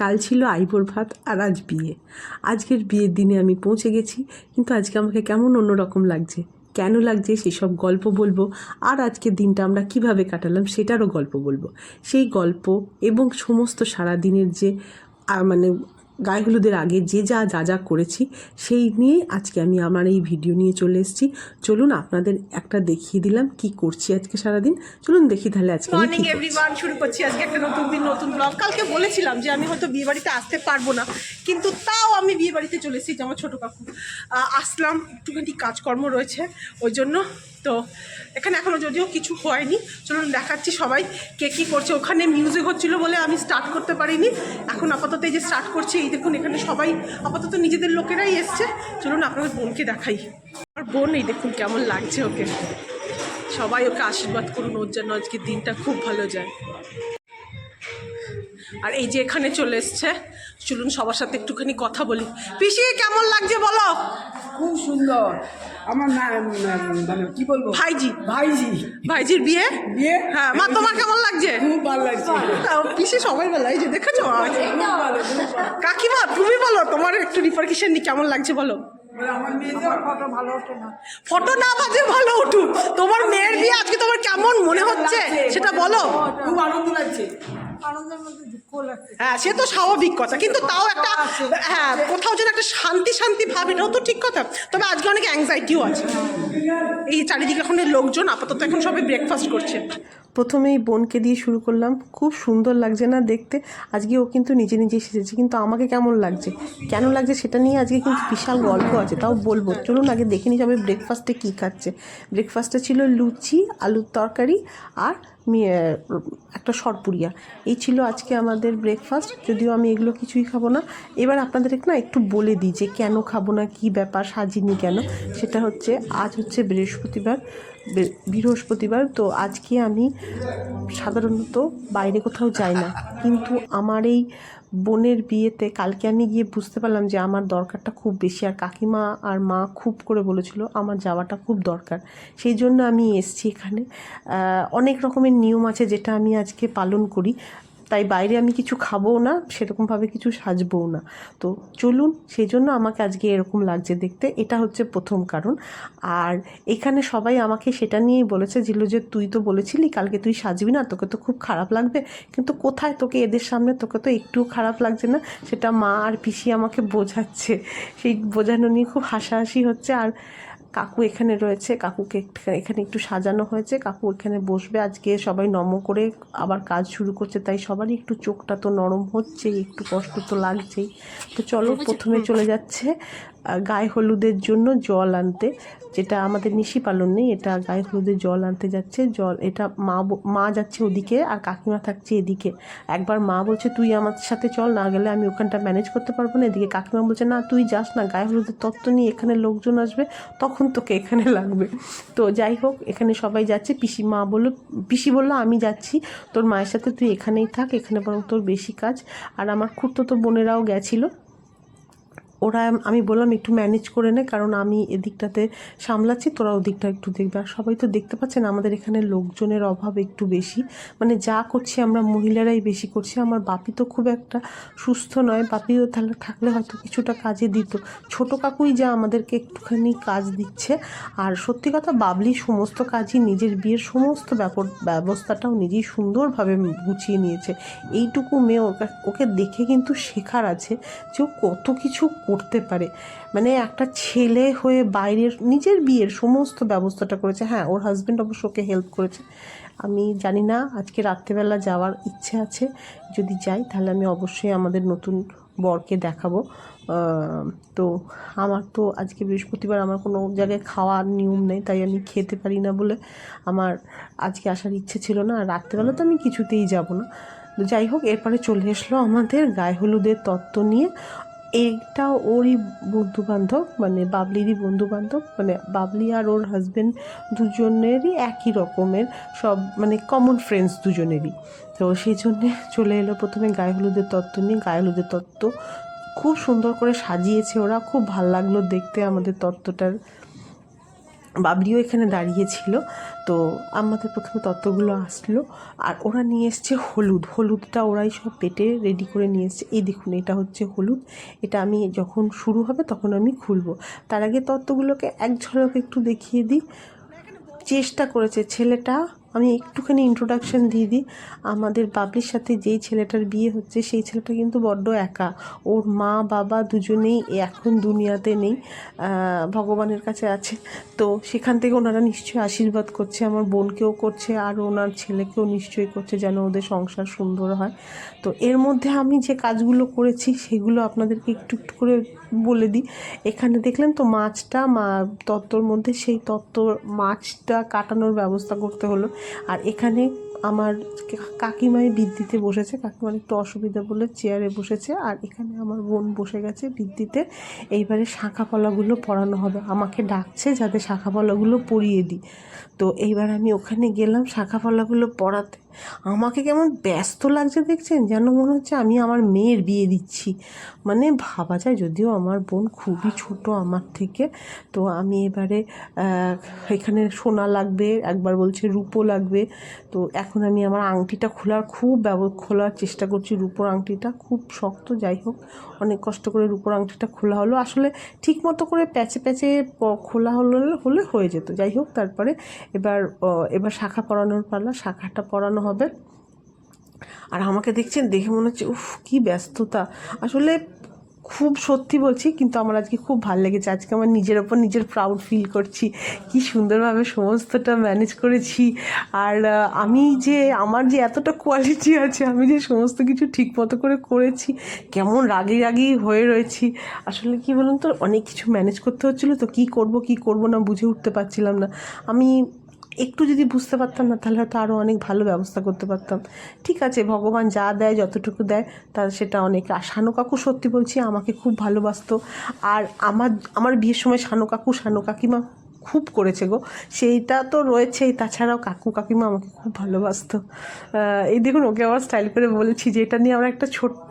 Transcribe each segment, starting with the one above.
কাল ছিল আইবর ভাত আর আজ বিয়ে। আজকের বিয়ের দিনে আমি পৌঁছে গেছি, কিন্তু আজকে আমাকে কেমন অন্যরকম লাগছে? কেন লাগছে সেসব গল্প বলব? আর আজকের দিনটা আমরা কীভাবে কাটালাম সেটারও গল্প বলব। সেই গল্প এবং সমস্ত সারা দিনের যে মানে গায়ে হলুদের আগে যে যা যা যা করেছি সেই নিয়ে আজকে আমি আমার এই ভিডিও নিয়ে চলে এসেছি। চলুন আপনাদের একটা দেখিয়ে দিলাম কি করছি আজকে সারাদিন। চলুন দেখি তাহলে আজকে মর্নিং। এভরিওয়ান শুরু করছি আজকে একটা নতুন দিন নতুন ব্লগ কালকে বলেছিলাম যে আমি হয়তো বিয়ে বাড়িতে আসতে পারব না কিন্তু তাও আমি বিয়ে বাড়িতে চলে এসেছি আমার ছোটো কাকু। আসলাম একটুখানি কাজকর্ম রয়েছে ওই জন্য তো এখানে এখনও যদিও কিছু হয়নি। চলুন দেখাচ্ছি সবাই কে কী করছে। ওখানে মিউজিক হচ্ছিল বলে আমি স্টার্ট করতে পারিনি। এখন আপাতত এই যে স্টার্ট করছি, এই দেখুন এখানে সবাই আপাতত নিজেদের লোকেরাই এসছে। চলুন আপনাদের বোনকে দেখাই। আর বোন, এই দেখুন কেমন লাগছে ওকে। সবাই ওকে আশীর্বাদ করুন, ওর জন্য আজকে দিনটা খুব ভালো যায়। আর এই যে এখানে চলে এসছে চলুন সবার সাথে একটুখানি কথা বলি। পিসি কেমন লাগছে বলো? খুব সুন্দর। আমার না মানে কি বলব? ভাইজি। ভাইজি। ভাইজির বিয়ে? বিয়ে? হ্যাঁ মা তোমার কেমন লাগছে? খুব ভালো লাগছে। পিসি সবাই বলে এই যে দেখেছ? কাকিমা তুমি বলো তোমার একটু রিপার্কেশন নি কেমন লাগছে বলো? ফটো না। বাজে ভালো উঠুক। তোমার মেয়ের বিয়ে আজকে তোমার কেমন মনে হচ্ছে? সেটা বলো। খুব আনন্দ লাগছে। হ্যাঁ সে তো স্বাভাবিক কথা কিন্তু তাও একটা হ্যাঁ কোথাও যেন একটা শান্তি শান্তি ভাব এটাও তো ঠিক কথা। তবে আজকে অনেক অ্যাংজাইটিও আছে। এই চারিদিকে এখন লোকজন আপাতত এখন সবাই ব্রেকফাস্ট করছে। প্রথমেই বোনকে দিয়ে শুরু করলাম। খুব সুন্দর লাগছে না দেখতে। আজকে ও কিন্তু নিজে নিজে সেজেছে। কিন্তু আমাকে কেমন লাগছে? কেন লাগছে সেটা নিয়ে আজকে কিন্তু বিশাল গল্প আছে, তাও বলব। চলুন আগে দেখে নিই সবাই ব্রেকফাস্টে কী খাচ্ছে। ব্রেকফাস্টে ছিল লুচি, আলুর তরকারি আর একটা সরপুরিয়া এই ছিল আজকে আমাদের ব্রেকফাস্ট যদিও আমি এগুলো কিছুই খাব না। এবার আপনাদের না একটু বলে দিই যে কেন খাব না, কী ব্যাপার, সাজিনি কেন? সেটা হচ্ছে, আজ হচ্ছে বৃহস্পতিবার। বৃহস্পতিবার, তো আজকে আমি সাধারণত বাইরে কোথাও যাই না। কিন্তু আমার এই বোনের বিয়েতে কালকে আমি গিয়ে বুঝতে পারলাম যে আমার দরকারটা খুব বেশি। আর কাকিমা আর মা খুব করে বলেছিল আমার যাওয়াটা খুব দরকার। সেই জন্য আমি এসছি এখানে। অনেক রকমের নিয়ম আছে যেটা আমি আজকে পালন করি। তাই বাইরে আমি কিছু খাবও না, সেরকমভাবে কিছু সাজবও না। তো চলুন, সেই জন্য আমাকে আজকে এরকম লাগছে দেখতে। এটা হচ্ছে প্রথম কারণ। আর এখানে সবাই আমাকে সেটা নিয়েই বলেছে জিলো যে তুই তো বলেছিলি কালকে তুই সাজবি না, তোকে তো খুব খারাপ লাগবে। কিন্তু কোথায় তোকে এদের সামনে, তোকে তো একটুও খারাপ লাগছে না? সেটা মা আর পিসি আমাকে বোঝাচ্ছে। সেই বোঝানো নিয়ে খুব হাসাহাসি হচ্ছে। আর কাকু এখানে রয়েছে কাকুকে এখানে একটু সাজানো হয়েছে কাকু এখানে বসবে। আজকে সবাই নম করে আবার কাজ শুরু করছে তাই সবারই একটু চোখটা তো নরম হচ্ছেই একটু কষ্ট তো লাগছেই। তো চলো প্রথমে চলে যাচ্ছে গায়ে হলুদের জন্য জল আনতে, যেটা আমাদের নিশি পালন নেই, এটা গায়ে হলুদের জল আনতে যাচ্ছে। জল, এটা মা মা যাচ্ছে ওদিকে আর কাকিমা থাকছে এদিকে। একবার মা বলছে, তুই আমার সাথে চল, না গেলে আমি ওখানটা ম্যানেজ করতে পারব না। এদিকে কাকিমা বলছে, না, তুই যাস না, গায়ে হলুদের তত্ত্ব নিয়ে এখানে লোকজন আসবে, তখন তোকে এখানে লাগবে। তো যাই হোক, এখানে সবাই যাচ্ছে। পিসি মা বলল, পিসি বলল, আমি যাচ্ছি, তোর মায়ের সাথে তুই এখানেই থাক, এখানে বরং তোর বেশি কাজ। আর আমার খুঁড়তো তো বোনেরাও গেছিল। ওরা আমি বললাম একটু ম্যানেজ করে নে, কারণ আমি এদিকটাতে সামলাচ্ছি, তোরা ওদিকটা একটু দেখবে। আর সবাই তো দেখতে পাচ্ছেন, আমাদের এখানে লোকজনের অভাব একটু বেশি। মানে যা করছি আমরা মহিলারাই বেশি করছি, আমার বাপি তো খুব একটা সুস্থ নয়, বাপিও তাহলে থাকলে হয়তো কিছুটা কাজে দিত। ছোট কাকুই যা আমাদেরকে একটুখানি কাজ দিচ্ছে, আর সত্যি কথা বাবলি সমস্ত কাজই নিজের বিয়ের সমস্ত ব্যাপার ব্যবস্থাটাও নিজেই সুন্দরভাবে গুছিয়ে নিয়েছে। এইটুকু মেয়ে ওকে- দেখে কিন্তু শেখার আছে যে কত কিছু করতে পারে। মানে একটা ছেলে হয়ে বাইরের নিজের বিয়ের সমস্ত ব্যবস্থাটা করেছে। হ্যাঁ ওর হাজব্যান্ড অবশ্য ওকে হেল্প করেছে। আমি জানি না, আজকে রাত্রেবেলা যাওয়ার ইচ্ছে আছে। যদি যাই, তাহলে আমি অবশ্যই আমাদের নতুন বরকে দেখাবো। তো আমার তো আজকে বৃহস্পতিবার, আমার কোনো জায়গায় খাওয়ার নিয়ম নেই, তাই আমি খেতে পারি না বলে আমার আজকে আসার ইচ্ছে ছিল না। আর রাত্রেবেলা তো আমি কিছুতেই যাব না। যাই হোক, এরপরে চলে এসলো আমাদের গায়ে হলুদের তত্ত্ব নিয়ে। এইটা ওরই বন্ধু বান্ধব মানে বাবলিরই বন্ধু বান্ধব মানে বাবলি আর ওর হাজব্যান্ড দুজনেরই একই রকমের, সব মানে কমন ফ্রেন্ডস দুজনেরই। তো সেই জন্যে চলে এলো প্রথমে গায়ে হলুদের তত্ত্ব নিয়ে। গায়ে হলুদের তত্ত্ব খুব সুন্দর করে সাজিয়েছে ওরা। খুব ভালো লাগল দেখতে আমাদের তত্ত্বটার। বাবলিও এখানে দাঁড়িয়েছিল তো আমাদের প্রথমে তত্ত্বগুলো আসলো। আর ওরা নিয়ে এসছে হলুদ। হলুদটা ওরাই সব পেটে রেডি করে নিয়ে এসছে। এই দেখুন, এটা হচ্ছে হলুদ। এটা আমি যখন শুরু হবে তখন আমি খুলবো। তার আগে তত্ত্বগুলোকে এক ঝলক একটু দেখিয়ে দিই। চেষ্টা করেছে ছেলেটা আমি একটুখানি ইন্ট্রোডাকশন দিয়ে দিই। আমাদের বাবলির সাথে যেই ছেলেটার বিয়ে হচ্ছে, সেই ছেলেটা কিন্তু বড্ড একা। ওর মা, বাবা দুজনেই এখন দুনিয়াতে নেই ভগবানের কাছে আছে। তো সেখান থেকে ওনারা নিশ্চয়ই আশীর্বাদ করছে, আমার বোনকেও করছে, আর ওনার ছেলেকেও নিশ্চয়ই করছে যেন ওদের সংসার সুন্দর হয়। তো এর মধ্যে আমি যে কাজগুলো করেছি, সেগুলো আপনাদেরকে একটু একটু করে বলে দিই। এখানে দেখলেন তো মাছটা মা, তত্ত্বর মধ্যে সেই তত্ত্বর মাছটা কাটানোর ব্যবস্থা করতে হলো। আর এখানে আমার কাকিমাই বিদ্যুতে বসেছে। কাকিমার একটু অসুবিধা বলে চেয়ারে বসেছে। আর এখানে আমার বোন বসে গেছে বিদ্যুতে এইবারে শাঁখা পলাগুলো পরানো হবে। আমাকে ডাকছে যাতে শাঁখা পলাগুলো পরিয়ে দিই। তো এইবার আমি ওখানে গেলাম শাঁখা পলাগুলো পরাতে। আমাকে কেমন ব্যস্ত লাগছে দেখছেন? যেন মনে হচ্ছে আমি আমার মেয়ের বিয়ে দিচ্ছি। মানে ভাবা যায় যদিও আমার বোন খুবই ছোট আমার থেকে। তো আমি এবারে এখানে সোনা লাগবে, একবার বলছে রূপো লাগবে। তো এখন আমি আমার আংটিটা খোলার খুব ব্যব, খোলার চেষ্টা করছি রূপোর আংটিটা। খুব শক্ত, যাই হোক, অনেক কষ্ট করে রূপোর আংটিটা খোলা হলো। আসলে ঠিক মতো করে প্যাচে প্যাচে খোলা হলো, হলে হয়ে যেত। যাই হোক, তারপরে এবার এবার শাখা পরানোর পালা। শাখাটা পরানো হবে। আর আমাকে দেখছেন, দেখে মনে হচ্ছে, উফ, কি ব্যস্ততা। আসলে খুব সত্যি বলছি, কিন্তু আমার আজকে খুব ভালো লেগেছে। আজকে আমার নিজের ওপর নিজের প্রাউড ফিল করছি। কি সুন্দরভাবে সমস্তটা ম্যানেজ করেছি। আর আমি যে, আমার যে এতটা কোয়ালিটি আছে, আমি যে সমস্ত কিছু ঠিক মতো করে করেছি, কেমন রাগে রাগি হয়ে রয়েছি, আসলে কি বলুন তো, অনেক কিছু ম্যানেজ করতে হচ্ছিল, তো কি করব কি করব না বুঝে উঠতে পারছিলাম না। আমি একটু যদি বুঝতে পারতাম না, তাহলে হয়তো আরও অনেক ভালো ব্যবস্থা করতে পারতাম। ঠিক আছে, ভগবান যা দেয়, যতটুকু দেয়, তা সেটা অনেক। আর শানু কাকু সত্যি বলছি, আমাকে খুব ভালোবাসতো। আর আমার আমার বিয়ের সময় শানু কাকু, শানু কাকিমা খুব করেছে গো। সেইটা তো রয়েছেই, তাছাড়াও কাকু কাকিমা আমাকে খুব ভালোবাসতো। এই দেখুন, ওকে আবার স্টাইল করে বলেছি যে, এটা নিয়ে আমার একটা ছোট্ট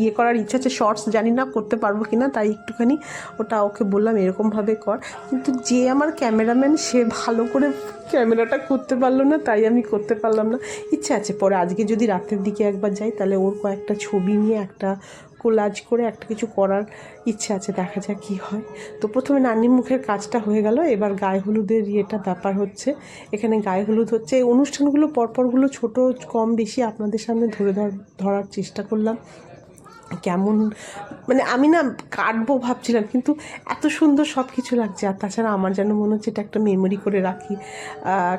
ইয়ে করার ইচ্ছা আছে শর্টস জানি না করতে পারব কি না তাই একটুখানি ওটা ওকে বললাম, এরকমভাবে কর। কিন্তু যে আমার ক্যামেরাম্যান সে ভালো করে ক্যামেরাটা করতে পারল না, তাই আমি করতে পারলাম না। ইচ্ছা আছে, পরে আজকে যদি রাতের দিকে একবার যাই, তাহলে ওর কয়েকটা ছবি নিয়ে, একটা কোলাজ করে একটা কিছু করার ইচ্ছে আছে, দেখা যাক কী হয়। তো প্রথমে নানির মুখের কাজটা হয়ে গেল, এবার গায়ে হলুদের ইয়েটা ব্যাপার হচ্ছে। এখানে গায়ে হলুদ হচ্ছে। এই অনুষ্ঠানগুলো পরপরগুলো ছোট, কম বেশি আপনাদের সামনে ধরে ধর- ধরার চেষ্টা করলাম। কেমন মানে আমি না কাটবো ভাবছিলাম, কিন্তু এত সুন্দর সব কিছু লাগছে। আর তাছাড়া আমার যেন মনে হচ্ছে এটা একটা মেমোরি করে রাখি।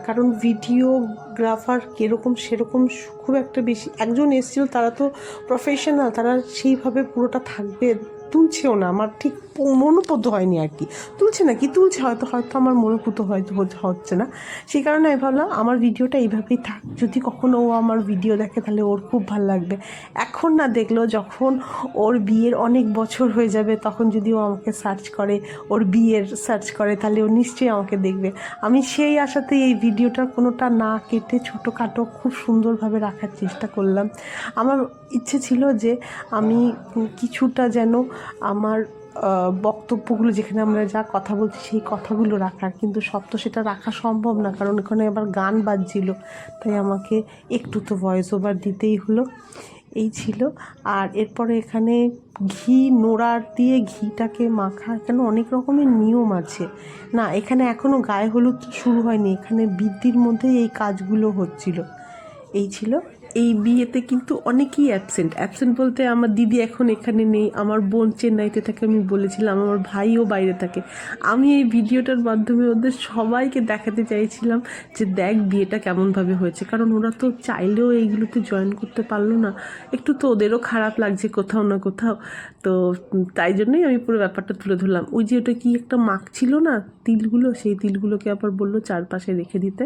কারণ ভিডিওগ্রাফার কীরকম সেরকম খুব একটা বেশি, একজন এসেছিল, তারা তো প্রফেশনাল তারা সেইভাবে পুরোটা থাকবে, তুলছেও না। আমার ঠিক মনোপুত হয়নি আর কি। তুলছে না কি তুলছে, হয়তো হয়তো আমার মনোপুত হয়তো হচ্ছে- না। সেই কারণে আমি ভাবলাম, আমার ভিডিওটা এইভাবেই থাক। যদি কখনও ও আমার ভিডিও দেখে, তাহলে ওর খুব ভালো লাগবে। এখন না দেখল, যখন ওর বিয়ের অনেক বছর হয়ে যাবে, তখন যদি ও আমাকে সার্চ করে, ওর বিয়ের সার্চ করে, তাহলে ও নিশ্চয়ই আমাকে দেখবে। আমি সেই আশাতেই এই ভিডিওটার কোনোটা না কেটে ছোটোখাটো খুব সুন্দরভাবে রাখার চেষ্টা করলাম। আমার ইচ্ছে ছিল যে আমি কিছুটা যেন আমার বক্তব্যগুলো যেখানে আমরা যা কথা বলছি সেই কথাগুলো রাখার, কিন্তু সব তো সেটা রাখা সম্ভব না, কারণ এখানে আবার গান বাজছিল, তাই আমাকে একটু তো ভয়েস ওভার দিতেই হলো। এই ছিল। আর এরপরে এখানে ঘি, নোড়ার দিয়ে ঘিটাকে মাখা, এখানে অনেক রকমের নিয়ম আছে। না, এখানে এখনও গায়ে হলুদ শুরু হয়নি, এখানে বৃদ্ধির মধ্যেই এই কাজগুলো হচ্ছিল। এই ছিল। এই বিয়েতে কিন্তু অনেকেই অ্যাবসেন্ট অ্যাবসেন্ট বলতে আমার দিদি এখন এখানে নেই, আমার বোন চেন্নাইতে থাকে, আমি বলেছিলাম, আমার ভাইও বাইরে থাকে। আমি এই ভিডিওটার মাধ্যমে ওদের সবাইকে দেখাতে চাইছিলাম যে দেখ বিয়েটা কেমনভাবে হয়েছে। কারণ ওরা তো চাইলেও এইগুলোতে জয়েন করতে পারল না। একটু তো ওদেরও খারাপ লাগছে কোথাও না কোথাও। তো তাই জন্যই আমি পুরো ব্যাপারটা তুলে ধরলাম। ওই যে ওটা কি একটা মাখ ছিল না, তিলগুলো? সেই তিলগুলোকে আবার বলল চারপাশে রেখে দিতে।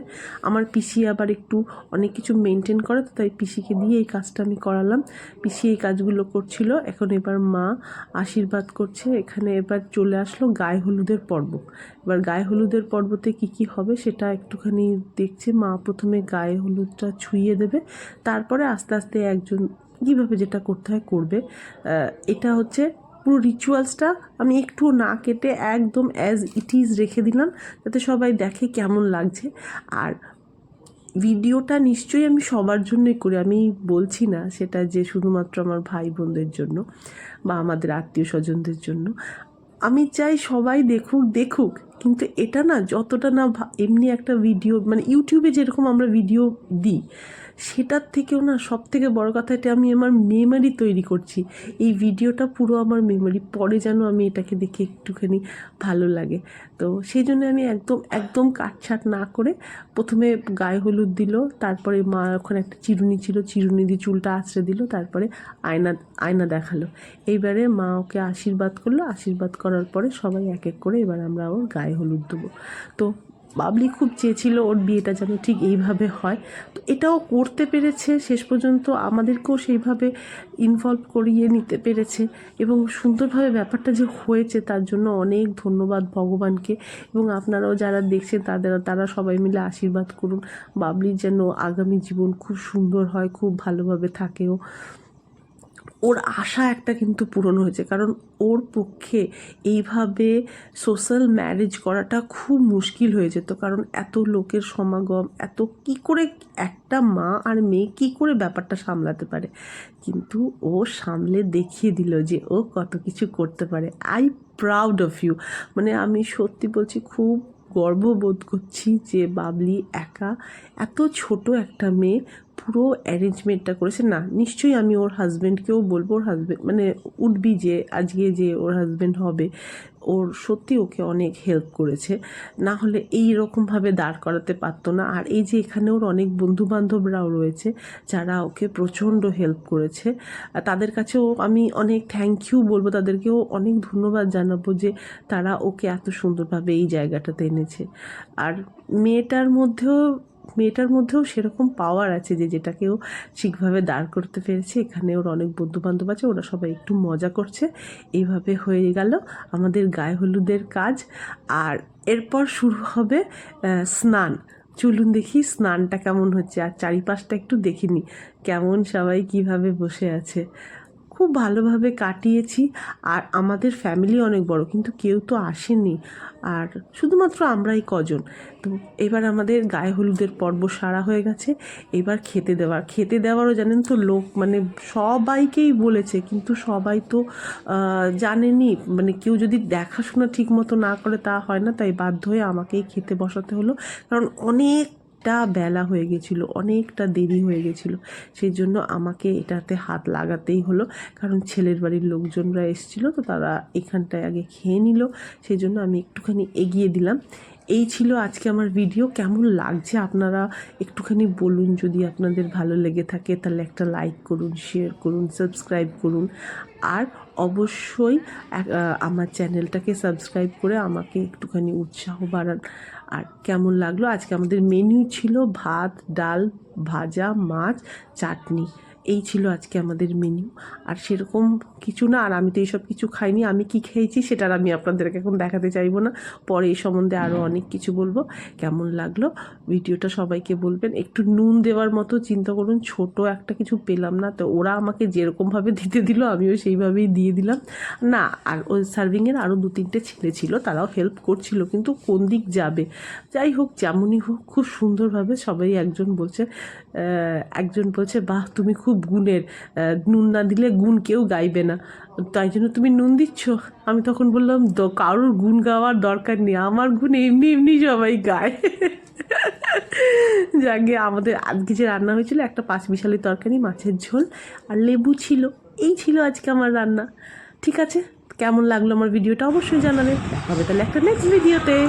আমার পিসি আবার একটু অনেক কিছু মেনটেন করে, তো তাই পিসিকে দিয়ে এই কাজটা আমি করালাম। পিসি এই কাজগুলো করছিল। এখন এবার মা আশীর্বাদ করছে। এখানে এবার চলে আসলো গায়ে হলুদের পর্ব। এবার গায়ে হলুদের পর্বতে কি কি হবে সেটা একটুখানি দেখছে। মা প্রথমে গায়ে হলুদটা ছুঁয়ে দেবে। তারপরে আস্তে আস্তে একজন কীভাবে যেটা করতে হয় করবে। এটা হচ্ছে পুরো রিচুয়ালসটা আমি একটু না কেটে একদম অ্যাজ ইট ইজ রেখে দিলাম। যাতে সবাই দেখে কেমন লাগছে। আর ভিডিওটা নিশ্চয়ই আমি সবার জন্যই করি, আমি বলছি না সেটা যে শুধুমাত্র আমার ভাই বোনদের জন্য বা আমাদের আত্মীয় স্বজনদের জন্য। আমি চাই সবাই দেখুক দেখুক কিন্তু এটা না যতটা না এমনি একটা ভিডিও মানে ইউটিউবে যেরকম আমরা ভিডিও দিই, সেটার থেকেও না সব থেকে বড় কথা এটা আমি আমার মেমারি তৈরি করছি। এই ভিডিওটা পুরো আমার মেমারি পরে যেন আমি এটাকে দেখে একটুখানি ভালো লাগে। তো সেই জন্য আমি একদম একদম কাটছাট না করে প্রথমে গায়ে হলুদ দিল, তারপরে মা ওখানে একটা চিরুনি ছিল, চিরুনি দিয়ে চুলটা আঁচড়ে দিল, তারপরে আয়না আয়না দেখাল। এইবারে মা ওকে আশীর্বাদ করল, আশীর্বাদ করার পরে সবাই এক এক করে এবার আমরা ওর গায়ে হলুদ দেবো। তো বাবলি খুব চেয়েছিল ওর বিয়েটা যেন ঠিক এইভাবে হয়। তো এটাও করতে পেরেছে, শেষ পর্যন্ত আমাদেরকেও সেইভাবে ইনভলভ করিয়ে নিতে পেরেছে এবং সুন্দরভাবে ব্যাপারটা যে হয়েছে তার জন্য অনেক ধন্যবাদ ভগবানকে এবং আপনারাও যারা দেখছেন তাদের, তারা সবাই মিলে আশীর্বাদ করুন। বাবলির যেন আগামী জীবন খুব সুন্দর হয়, খুব ভালোভাবে থাকেও। ওর আশা একটা কিন্তু পূরণ হয়েছে। কারণ ওর পক্ষে এইভাবে সোশ্যাল ম্যারেজ করাটা খুব মুশকিল হয়ে যেত। কারণ এত লোকের সমাগম, এত কি করে একটা মা আর মেয়ে কি করে ব্যাপারটা সামলাতে পারে? কিন্তু ও সামলে দেখিয়ে দিল যে ও কত কিছু করতে পারে। আই প্রাউড অফ ইউ মানে আমি সত্যি বলছি, খুব গর্ববোধ করছি যে বাবলি একা এত ছোট একটা মেয়ে পুরো অ্যারেঞ্জমেন্টটা করেছে। না, নিশ্চয়ই আমি ওর হাজব্যান্ডকেও বলব, ওর হাজব্যান্ড মানে উঠবি যে আজকে যে ওর হাজব্যান্ড হবে, ওর সত্যি ওকে অনেক হেল্প করেছে। না হলে এই রকমভাবে দাঁড় করাতে পারতো না। আর এই যে এখানে ওর অনেক বন্ধু বান্ধবরাও রয়েছে, যারা ওকে প্রচণ্ড হেল্প করেছে। তাদের কাছেও আমি অনেক থ্যাংক ইউ বলব। তাদেরকেও অনেক ধন্যবাদ জানাব যে তারা ওকে এত সুন্দরভাবে এই জায়গাটাতে এনেছে। আর মেয়েটার মধ্যেও মেয়েটার মধ্যেও সেরকম পাওয়ার আছে যে যেটাকেও ঠিকভাবে দাঁড় করতে পেরেছে। এখানে ওর অনেক বন্ধু বান্ধব আছে, ওরা সবাই একটু মজা করছে। এইভাবে হয়ে গেল আমাদের গায়ে হলুদের কাজ। আর এরপর শুরু হবে স্নান। চলুন দেখি স্নানটা কেমন হচ্ছে। আর চারিপাশটা একটু দেখিনি। কেমন সবাই কীভাবে বসে আছে। খুব ভালোভাবে কাটিয়েছি। আর আমাদের ফ্যামিলি অনেক বড়, কিন্তু কেউ তো আসেনি। আর শুধুমাত্র আমরাই কজন। তো এবার আমাদের গায়ে হলুদের পর্ব সারা হয়ে গেছে। এবার খেতে দেওয়ার, খেতে দেওয়ারও জানেন তো লোক মানে সবাইকেই বলেছে, কিন্তু সবাই তো জানেনি। মানে কেউ যদি দেখাশোনা ঠিক মতো না করে তা হয় না, তাই বাধ্য হয়ে আমাকেই খেতে বসাতে হলো। কারণ অনেক অনেকটা বেলা হয়ে গেছিল, অনেকটা দেরি হয়ে গেছিল। সেই জন্য আমাকে এটাতে হাত লাগাতেই হলো। কারণ ছেলের বাড়ির লোকজনরা এসেছিল তো তারা এখানটায় আগে খেয়ে নিল। সেই জন্য আমি একটুখানি এগিয়ে দিলাম। এই ছিল আজকে আমার ভিডিও। কেমন লাগছে আপনারা একটুখানি বলুন? যদি আপনাদের ভালো লেগে থাকে তাহলে একটা লাইক করুন, শেয়ার করুন, সাবস্ক্রাইব করুন। আর অবশ্যই আমার চ্যানেলটাকে সাবস্ক্রাইব করে আমাকে একটুখানি উৎসাহ বাড়ান। আর কেমন লাগল? আজকে আমাদের মেনু ছিল ভাত ডাল ভাজা মাছ চাটনি। এই ছিল আজকে আমাদের মেনু আর সেরকম কিছু না আর আমি তো এইসব কিছু খাইনি। আমি কি খেয়েছি সেটা আর আমি আপনাদেরকে এখন দেখাতে চাইব না। পরে এই সম্বন্ধে আরও অনেক কিছু বলব। কেমন লাগল? ভিডিওটা সবাইকে বলবেন। একটু নুন দেওয়ার মতো চিন্তা করুন। ছোট একটা কিছু পেলাম না। তো ওরা আমাকে যেরকমভাবে দিতে দিল আমিও সেইভাবেই দিয়ে দিলাম। না আর ওই সার্ভিংয়ের আরও দু তিনটে ছেলে ছিল তারাও হেল্প করছিল। কিন্তু কোন দিক যাবে? যাই হোক যেমনই হোক খুব সুন্দরভাবে সবাই একজন বলছে একজন বলছে বাহ তুমি খুব গুণের নুন না দিলে গুণ কেউ গাইবে না। তাই জন্য তুমি নুন দিচ্ছ? আমি তখন বললাম, "দ- কারোর গুণ গাওয়ার দরকার নেই। আমার গুণ এমনি এমনি সবাই গায়। যাকে আমাদের আজকে যে রান্না হয়েছিল, একটা পাঁচ বিশালি তরকারি, মাছের ঝোল আর লেবু ছিল। এই ছিল আজকে আমার রান্না। ঠিক আছে? কেমন লাগল আমার ভিডিওটা অবশ্যই জানাবে। হবে তাহলে একটা নেক্সট ভিডিওতে